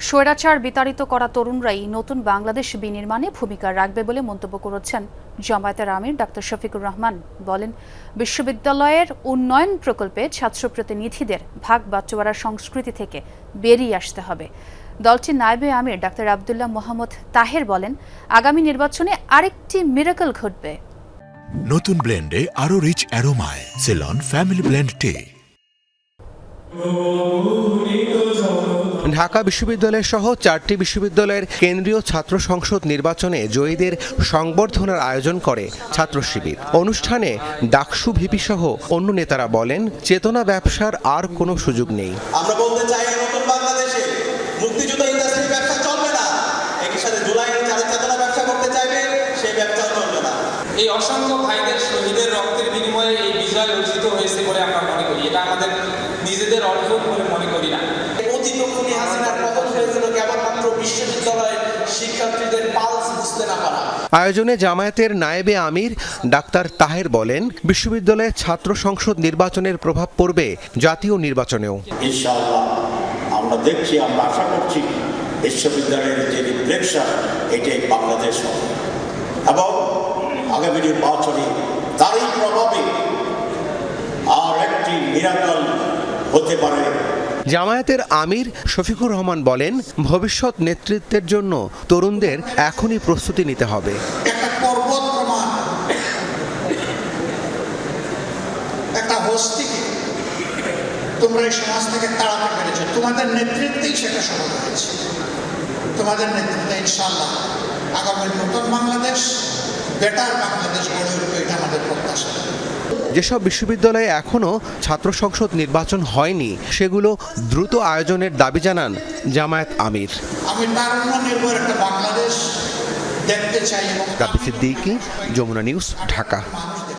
স্বৈরাচার বিতাড়িত করা তরুণরাই নতুন বাংলাদেশ বিনির্মাণে ভূমিকা রাখবে বলে মন্তব্য করেছেন জামায়াতের আমির ডাক্তার শফিকুর রহমান। বলেন, বিশ্ববিদ্যালয়ের উন্নয়ন প্রকল্পে ছাত্র প্রতিনিধিদের ভাগ বাটোয়ারার সংস্কৃতি থেকে বেরিয়ে আসতে হবে। দলটির নায়েবে আমির ডাক্তার আবদুল্লাহ মোহাম্মদ তাহের বলেন, আগামী নির্বাচনে আরেকটি মিরাকল ঘটবে। নতুন ব্লেন্ডে আরও rich অ্যারোমায়, Ceylon, family blend tea. Dhaka বিশ্ববিদ্যালয় সহ চারটি বিশ্ববিদ্যালয়ের কেন্দ্রীয় ছাত্র সংসদ নির্বাচনে জয়ীদের সংবর্ধনার আয়োজন করে ছাত্র শিবির অনুষ্ঠানে ডাকসু ভিপি সহ অন্য নেতারা বলেন চেতনা ব্যবসার আর কোনো সুযোগ নেই। আমরা বলতে চাই নতুন বাংলাদেশে মুক্তিযুদ্ধ ইন্ডাস্ট্রি ব্যবসা চলবে না। একই সাথে জুলাই যারা চেতনা ব্যবসা করতে চাইবে সেই ব্যবসাও চলবে না। এই অসংখ্য ভাইদের শহীদের রক্তের বিনিময়ে এই বিজয় অর্জিত হয়েছে বলে আমরা মনে করি। এটা আমাদের নিজেদের অর্জন বলে মনে করি না। খুনি হাসিনার পতন হয়েছিল কেবলমাত্র বিশ্ববিদ্যালয়ের শিক্ষার্থীদের পালস বুঝতে না পারা। আয়োজনে জামায়াতের নায়েবে আমির ডাক্তার তাহের বলেন বিশ্ববিদ্যালয়ে ছাত্র সংসদ নির্বাচনের প্রভাব পড়বে জাতীয় নির্বাচনেও। ইনশাআল্লাহ আমরা দেখছি আমরা আশা করছি বিশ্ববিদ্যালয়ের যে রিফ্লেকশন এটাই বাংলাদেশ হবে। এবং আগামী নির্বাচনে তারই প্রভাবে আর একটি মিরাকল হতে পারে জামায়াতের আমির শফিকুর রহমান বলেন, ভবিষ্যৎ নেতৃত্বের জন্য তরুণদের এখনই প্রস্তুতি নিতে হবে। একটা তোমরা এই সমাজ থেকে তাড়াতে তোমাদের নেতৃত্বেই সেটা সফল হয়েছে। তোমাদের নেতৃত্বে ইনশাল্লাহ আগামী নতুন বাংলাদেশ বেটার বাংলাদেশ গড়ে উঠবে এটা যেসব বিশ্ববিদ্যালয়ে এখনও ছাত্র সংসদ নির্বাচন হয়নি সেগুলো দ্রুত আয়োজনের দাবি জানান জামায়াত আমির। আমি তারুণ্য একটা বাংলাদেশ দেখতে চাই রাবি সিদ্দিকী যমুনা নিউজ ঢাকা।